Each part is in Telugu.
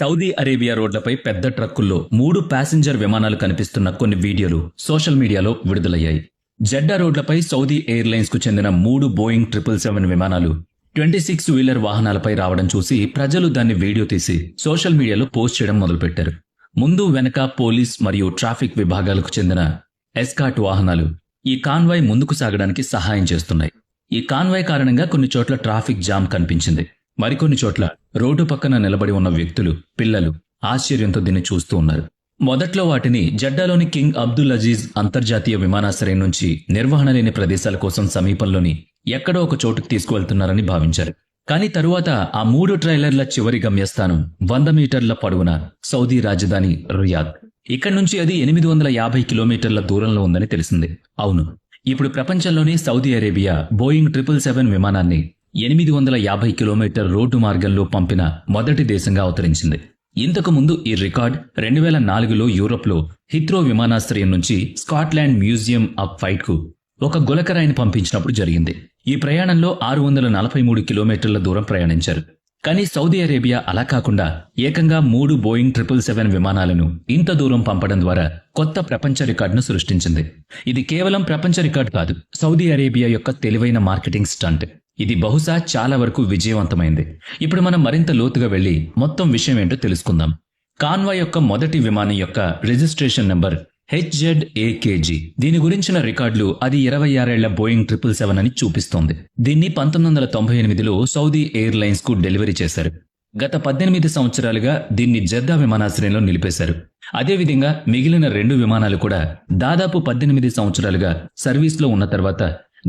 సౌదీ అరేబియా రోడ్లపై పెద్ద ట్రక్కుల్లో మూడు ప్యాసింజర్ విమానాలు కనిపిస్తున్న కొన్ని వీడియోలు సోషల్ మీడియాలో విడుదలయ్యాయి. జెడ్డా రోడ్లపై సౌదీ ఎయిర్లైన్స్కు చెందిన మూడు బోయింగ్ ట్రిపుల్ సెవెన్ విమానాలు ట్వంటీ సిక్స్ వీలర్ వాహనాలపై రావడం చూసి ప్రజలు దాన్ని వీడియో తీసి సోషల్ మీడియాలో పోస్ట్ చేయడం మొదలుపెట్టారు. ముందు వెనక పోలీస్ మరియు ట్రాఫిక్ విభాగాలకు చెందిన ఎస్కాట్ వాహనాలు ఈ కాన్వాయ్ ముందుకు సాగడానికి సహాయం చేస్తున్నాయి. ఈ కాన్వాయ్ కారణంగా కొన్ని చోట్ల ట్రాఫిక్ జామ్ కనిపించింది. మరికొన్ని చోట్ల రోడ్డు పక్కన నిలబడి ఉన్న వ్యక్తులు పిల్లలు ఆశ్చర్యంతో దీన్ని చూస్తూ ఉన్నారు. మొదట్లో వాటిని జడ్డాలోని కింగ్ అబ్దుల్ అజీజ్ అంతర్జాతీయ విమానాశ్రయం నుంచి నిర్వహణ లేని ప్రదేశాల కోసం సమీపంలోని ఎక్కడో ఒక చోటుకు తీసుకువెళ్తున్నారని భావించారు. కానీ తరువాత ఆ మూడు ట్రైలర్ల చివరి గమ్యస్థానం వంద మీటర్ల పొడవున సౌదీ రాజధాని రియాద్. ఇక్కడి నుంచి అది ఎనిమిది వందల యాభై కిలోమీటర్ల దూరంలో ఉందని తెలిసింది. అవును ఇప్పుడు ప్రపంచంలోనే Saudi Arabia Boeing triple seven విమానాన్ని ఎనిమిది వందల యాభై కిలోమీటర్ రోడ్డు మార్గంలో పంపిన మొదటి దేశంగా అవతరించింది. ఇంతకు ముందు ఈ రికార్డ్ రెండు వేల నాలుగులో యూరోప్లో హిత్రో విమానాశ్రయం నుంచి స్కాట్లాండ్ మ్యూజియం ఆఫ్ ఫైట్కు ఒక గులకరాయిని పంపించినప్పుడు జరిగింది. ఈ ప్రయాణంలో ఆరు వందల నలభై మూడు కిలోమీటర్ల దూరం ప్రయాణించారు. కానీ సౌదీ అరేబియా అలా కాకుండా ఏకంగా మూడు బోయింగ్ ట్రిపుల్ సెవెన్ విమానాలను ఇంత దూరం పంపడం ద్వారా కొత్త ప్రపంచ రికార్డును సృష్టించింది. ఇది కేవలం ప్రపంచ రికార్డు కాదు సౌదీ అరేబియా యొక్క తెలివైన మార్కెటింగ్ స్టంట్. ఇది బహుశా చాలా వరకు విజయవంతమైంది. ఇప్పుడు మనం మరింత లోతుగా వెళ్ళి మొత్తం విషయం ఏంటో తెలుసుకుందాం. కాన్వా యొక్క మొదటి విమానం యొక్క రిజిస్ట్రేషన్ నెంబర్ హెచ్జెడ్ ఏకేజీ దీని గురించిన రికార్డులు అది ఇరవై ఆరేళ్ళ బోయింగ్ ట్రిపుల్ సెవెన్ అని చూపిస్తోంది. దీన్ని పంతొమ్మిది వందల తొంభై ఎనిమిదిలో సౌదీ ఎయిర్లైన్స్కు డెలివరీ చేశారు. గత పద్దెనిమిది సంవత్సరాలుగా దీన్ని జద్దా విమానాశ్రయంలో నిలిపేశారు. అదేవిధంగా మిగిలిన రెండు విమానాలు కూడా దాదాపు పద్దెనిమిది సంవత్సరాలుగా సర్వీస్లో ఉన్న తర్వాత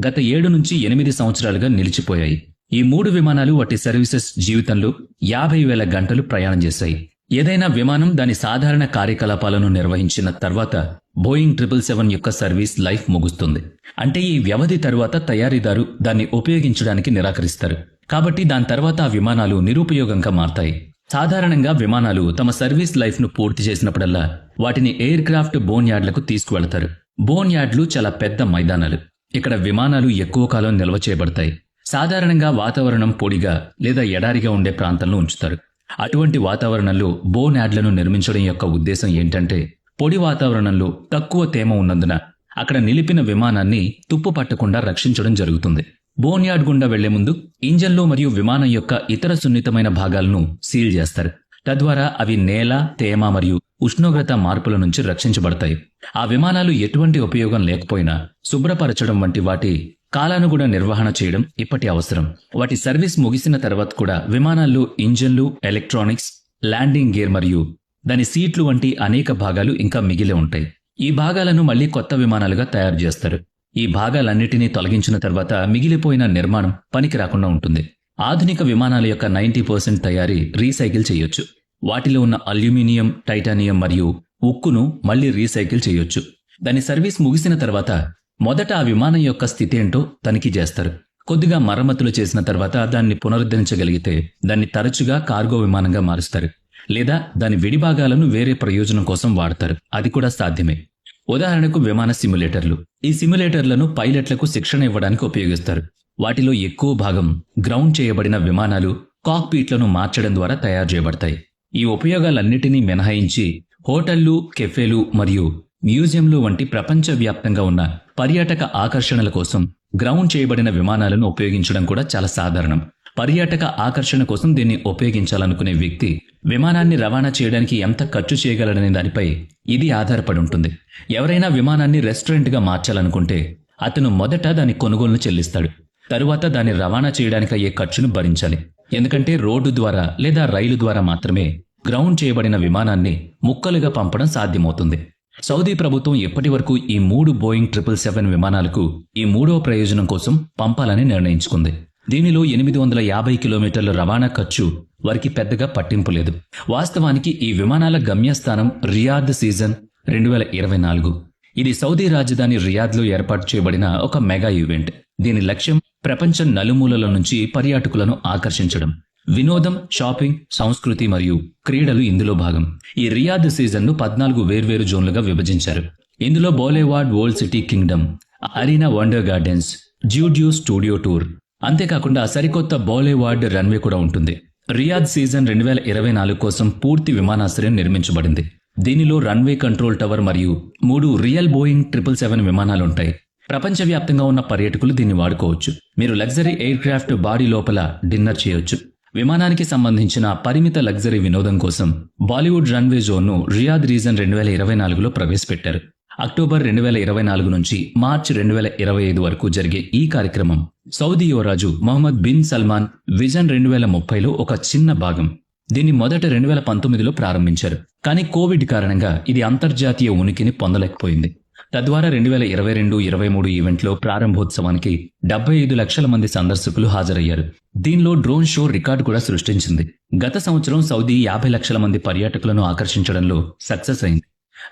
గత ఏడు నుంచి ఎనిమిది సంవత్సరాలుగా నిలిచిపోయాయి. ఈ మూడు విమానాలు వాటి సర్వీసెస్ జీవితంలో యాభై వేల గంటలు ప్రయాణం చేశాయి. ఏదైనా విమానం దాని సాధారణ కార్యకలాపాలను నిర్వహించిన తర్వాత బోయింగ్ ట్రిపుల్ సెవెన్ యొక్క సర్వీస్ లైఫ్ ముగుస్తుంది. అంటే ఈ వ్యవధి తర్వాత తయారీదారు దాన్ని ఉపయోగించడానికి నిరాకరిస్తారు. కాబట్టి దాని తర్వాత ఆ విమానాలు నిరుపయోగంగా మారతాయి. సాధారణంగా విమానాలు తమ సర్వీస్ లైఫ్ను పూర్తి చేసినప్పుడల్లా వాటిని ఎయిర్ క్రాఫ్ట్ బోన్ యార్డ్లకు తీసుకువెళతారు. బోన్ యార్డ్లు చాలా పెద్ద మైదానాలు. ఇక్కడ విమానాలు ఎక్కువ కాలం నిల్వ చేయబడతాయి. సాధారణంగా వాతావరణం పొడిగా లేదా ఎడారిగా ఉండే ప్రాంతంలో ఉంచుతారు. అటువంటి వాతావరణంలో బోన్ యార్డ్లను నిర్మించడం యొక్క ఉద్దేశం ఏంటంటే పొడి వాతావరణంలో తక్కువ తేమ ఉన్నందున అక్కడ నిలిపిన విమానాన్ని తుప్పు పట్టకుండా రక్షించడం జరుగుతుంది. బోన్ యార్డ్ గుండా వెళ్ళే ముందు ఇంజన్లు మరియు విమానం యొక్క ఇతర సున్నితమైన భాగాలను సీల్ చేస్తారు. తద్వారా అవి నేల తేమ మరియు ఉష్ణోగ్రత మార్పుల నుంచి రక్షించబడతాయి. ఆ విమానాలు ఎటువంటి ఉపయోగం లేకపోయినా శుభ్రపరచడం వంటి వాటి కాలానుగుణ నిర్వహణ చేయడం ఇప్పటి అవసరం. వాటి సర్వీస్ ముగిసిన తర్వాత కూడా విమానాల్లో ఇంజన్లు ఎలక్ట్రానిక్స్ ల్యాండింగ్ గేర్ మరియు దాని సీట్లు వంటి అనేక భాగాలు ఇంకా మిగిలి ఉంటాయి. ఈ భాగాలను మళ్ళీ కొత్త విమానాలుగా తయారు చేస్తారు. ఈ భాగాలన్నిటినీ తొలగించిన తర్వాత మిగిలిపోయిన నిర్మాణం పనికి రాకుండా ఉంటుంది. ఆధునిక విమానాల యొక్క నైంటీ పర్సెంట్ తయారీ రీసైకిల్ చేయొచ్చు. వాటిలో ఉన్న అల్యూమినియం టైటానియం మరియు ఉక్కును మళ్ళీ రీసైకిల్ చేయొచ్చు. దాని సర్వీస్ ముగిసిన తర్వాత మొదట ఆ విమానం యొక్క స్థితి ఏంటో తనిఖీ చేస్తారు. కొద్దిగా మరమ్మతులు చేసిన తర్వాత దాన్ని పునరుద్ధరించగలిగితే దాన్ని తరచుగా కార్గో విమానంగా మారుస్తారు. లేదా దాని విడిభాగాలను వేరే ప్రయోజనం కోసం వాడతారు. అది కూడా సాధ్యమే. ఉదాహరణకు విమాన సిమ్యులేటర్లు. ఈ సిమ్యులేటర్లను పైలట్లకు శిక్షణ ఇవ్వడానికి ఉపయోగిస్తారు. వాటిలో ఎక్కువ భాగం గ్రౌండ్ చేయబడిన విమానాలు కాక్పీట్లను మార్చడం ద్వారా తయారు చేయబడతాయి. ఈ ఉపయోగాలన్నిటినీ మినహాయించి హోటళ్ళు కెఫేలు మరియు మ్యూజియంలు వంటి ప్రపంచవ్యాప్తంగా ఉన్న పర్యాటక ఆకర్షణల కోసం గ్రౌండ్ చేయబడిన విమానాలను ఉపయోగించడం కూడా చాలా సాధారణం. పర్యాటక ఆకర్షణ కోసం దీన్ని ఉపయోగించాలనుకునే వ్యక్తి విమానాన్ని రవాణా చేయడానికి ఎంత ఖర్చు చేయగలడనే దానిపై ఇది ఆధారపడి ఉంటుంది. ఎవరైనా విమానాన్ని రెస్టారెంట్గా మార్చాలనుకుంటే అతను మొదట దాని కొనుగోలును చెల్లిస్తాడు. తరువాత దాన్ని రవాణా చేయడానికి అయ్యే ఖర్చును భరించాలి. ఎందుకంటే రోడ్డు ద్వారా లేదా రైలు ద్వారా మాత్రమే గ్రౌండ్ చేయబడిన విమానాన్ని ముక్కలుగా పంపడం సాధ్యమవుతుంది. సౌదీ ప్రభుత్వం ఇప్పటి వరకు ఈ మూడు బోయింగ్ ట్రిపుల్ సెవెన్ విమానాలకు ఈ మూడవ ప్రయోజనం కోసం పంపాలని నిర్ణయించుకుంది. దీనిలో ఎనిమిది వందల యాభై కిలోమీటర్ల రవాణా ఖర్చు వారికి పెద్దగా పట్టింపు లేదు. వాస్తవానికి ఈ విమానాల గమ్యస్థానం రియాద్ సీజన్ రెండు వేల ఇరవై నాలుగు. ఇది సౌదీ రాజధాని రియాద్లో ఏర్పాటు చేయబడిన ఒక మెగా ఈవెంట్. దీని లక్ష్యం ప్రపంచం నలుమూలల నుంచి పర్యాటకులను ఆకర్షించడం. వినోదం షాపింగ్ సంస్కృతి మరియు క్రీడలు ఇందులో భాగం. ఈ రియాద్ సీజన్ను పద్నాలుగు వేర్వేరు జోన్లుగా విభజించారు. ఇందులో boulevard world city kingdom arena wonder gardens జ్యూడ్యూ studio tour. అంతేకాకుండా సరికొత్త బోలేవాడ్ రన్వే కూడా ఉంటుంది. రియాద్ సీజన్ రెండు వేల ఇరవై నాలుగు కోసం పూర్తి విమానాశ్రయం నిర్మించబడింది. దీనిలో రన్వే కంట్రోల్ టవర్ మరియు మూడు రియల్ బోయింగ్ ట్రిపుల్ సెవెన్ విమానాలుంటాయి. ప్రపంచవ్యాప్తంగా ఉన్న పర్యాటకులు దీన్ని వాడుకోవచ్చు. మీరు లగ్జరీ ఎయిర్ క్రాఫ్ట్ బాడీ లోపల డిన్నర్ చేయొచ్చు. విమానానికి సంబంధించిన పరిమిత లగ్జరీ వినోదం కోసం బాలీవుడ్ రన్వే జోన్ను రియాద్ రీజన్ రెండు వేల ఇరవై నాలుగులో ప్రవేశపెట్టారు. అక్టోబర్ రెండు వేల ఇరవై నాలుగు నుంచి మార్చ్ రెండు వేల ఇరవై ఐదు వరకు జరిగే ఈ కార్యక్రమం సౌదీ యువరాజు మొహమ్మద్ బిన్ సల్మాన్ విజన్ రెండు వేల ముప్పైలో ఒక చిన్న భాగం. దీన్ని మొదట రెండు వేల పంతొమ్మిదిలో ప్రారంభించారు. కానీ కోవిడ్ కారణంగా ఇది అంతర్జాతీయ ఉనికిని పొందలేకపోయింది. తద్వారా రెండు వేల ఇరవై రెండు ఇరవై మూడు ఈవెంట్లో ప్రారంభోత్సవానికి డెబ్బై ఐదు లక్షల మంది సందర్శకులు హాజరయ్యారు. దీనిలో డ్రోన్ షో రికార్డు కూడా సృష్టించింది. గత సంవత్సరం సౌదీ యాభై లక్షల మంది పర్యాటకులను ఆకర్షించడంలో సక్సెస్ అయింది.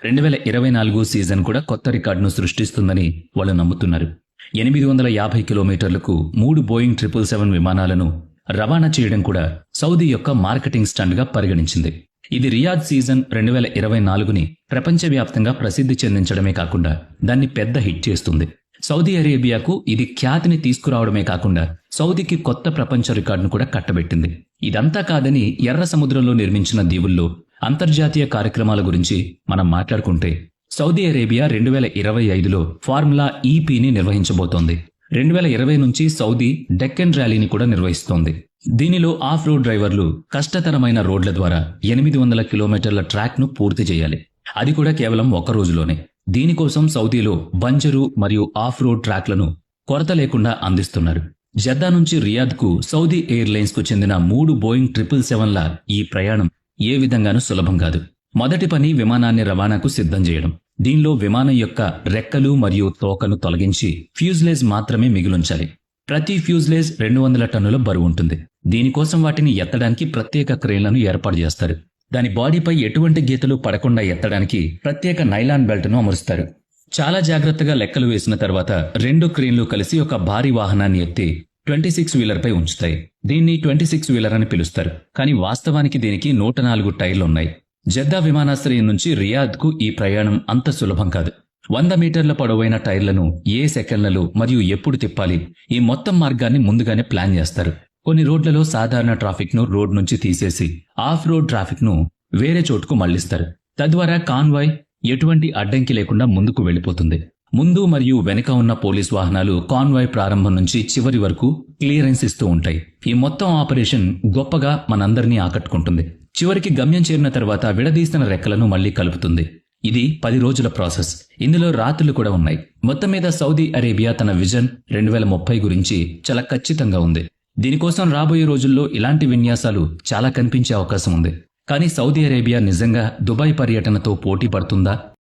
రెండు వేల ఇరవై నాలుగు సీజన్ కూడా కొత్త రికార్డును సృష్టిస్తుందని వాళ్ళు నమ్ముతున్నారు. ఎనిమిది వందల యాభై కిలోమీటర్లకు మూడు బోయింగ్ ట్రిపుల్ సెవెన్ విమానాలను రవాణా చేయడం కూడా సౌదీ యొక్క మార్కెటింగ్ స్టంట్గా పరిగణించింది. ఇది రియాద్ సీజన్ రెండు వేల ఇరవై నాలుగుని ప్రపంచవ్యాప్తంగా ప్రసిద్ధి చెందించడమే కాకుండా దాన్ని పెద్ద హిట్ చేస్తుంది. సౌదీ అరేబియాకు ఇది ఖ్యాతిని తీసుకురావడమే కాకుండా సౌదీకి కొత్త ప్రపంచ రికార్డును కూడా కట్టబెట్టింది. ఇదంతా కాదని ఎర్ర సముద్రంలో నిర్మించిన దీవుల్లో అంతర్జాతీయ కార్యక్రమాల గురించి మనం మాట్లాడుకుంటే సౌదీ అరేబియా రెండు వేల ఇరవై ఐదులో ఫార్ములా ఈపీని నిర్వహించబోతోంది. రెండు వేల ఇరవై నుంచి సౌదీ డెక్కన్ ర్యాలీని కూడా నిర్వహిస్తోంది. దీనిలో ఆఫ్ రోడ్ డ్రైవర్లు కష్టతరమైన రోడ్ల ద్వారా ఎనిమిది వందల కిలోమీటర్ల ట్రాక్ను పూర్తి చేయాలి. అది కూడా కేవలం ఒక రోజులోనే. దీనికోసం సౌదీలో బంజరు మరియు ఆఫ్ రోడ్ ట్రాక్లను కొరత లేకుండా అందిస్తున్నారు. జద్దా నుంచి రియాద్కు సౌదీ ఎయిర్లైన్స్కు చెందిన మూడు బోయింగ్ ట్రిపుల్ సెవెన్ల ఈ ప్రయాణం ఏ విధంగానూ సులభం కాదు. మొదటి పని విమానాన్ని రవాణాకు సిద్ధం చేయడం. దీనిలో విమానం యొక్క రెక్కలు మరియు తోకను తొలగించి ఫ్యూజ్లేజ్ మాత్రమే మిగిలుంచాలి ప్రతి ఫ్యూజ్లేజ్ రెండు వందల టన్నుల బరువు ఉంటుంది. దీనికోసం వాటిని ఎత్తడానికి ప్రత్యేక క్రేన్లను ఏర్పాటు చేస్తారు. దాని బాడీపై ఎటువంటి గీతలు పడకుండా ఎత్తడానికి ప్రత్యేక నైలాన్ బెల్ట్ను అమరుస్తారు. చాలా జాగ్రత్తగా లెక్కలు వేసిన తర్వాత రెండు క్రేన్లు కలిసి ఒక భారీ వాహనాన్ని ఎత్తి ట్వంటీ సిక్స్ వీలర్పై ఉంచుతాయి. దీన్ని ట్వంటీ సిక్స్ వీలర్ అని పిలుస్తారు. కానీ వాస్తవానికి దీనికి నూట నాలుగు టైర్లు ఉన్నాయి. జద్దా విమానాశ్రయం నుంచి రియాద్కు ఈ ప్రయాణం అంత సులభం కాదు. వంద మీటర్ల పొడవైన టైర్లను ఏ సెకండ్లలో మరియు ఎప్పుడు తిప్పాలి? ఈ మొత్తం మార్గాన్ని ముందుగానే ప్లాన్ చేస్తారు. కొన్ని రోడ్లలో సాధారణ ట్రాఫిక్ను రోడ్ నుంచి తీసేసి ఆఫ్ రోడ్ ట్రాఫిక్ను వేరే చోటుకు మళ్ళిస్తారు. తద్వారా కాన్వాయ్ ఎటువంటి అడ్డంకి లేకుండా ముందుకు వెళ్ళిపోతుంది. ముందు మరియు వెనుక ఉన్న పోలీస్ వాహనాలు కాన్వాయ్ ప్రారంభం నుంచి చివరి వరకు క్లియరెన్స్ ఇస్తూ ఉంటాయి. ఈ మొత్తం ఆపరేషన్ గొప్పగా మనందరినీ ఆకట్టుకుంటుంది. చివరికి గమ్యం చేరిన తర్వాత విడదీసిన రెక్కలను మళ్ళీ కలుపుతుంది. ఇది పది రోజుల ప్రాసెస్. ఇందులో రాత్రులు కూడా ఉన్నాయి. మొత్తం మీద సౌదీ అరేబియా తన విజన్ రెండు వేల ముప్పై గురించి చాలా ఖచ్చితంగా ఉంది. దీనికోసం రాబోయే రోజుల్లో ఇలాంటి విన్యాసాలు చాలా కనిపించే అవకాశం ఉంది. కానీ సౌదీ అరేబియా నిజంగా దుబాయ్ పర్యటనతో పోటీ పడుతుందా?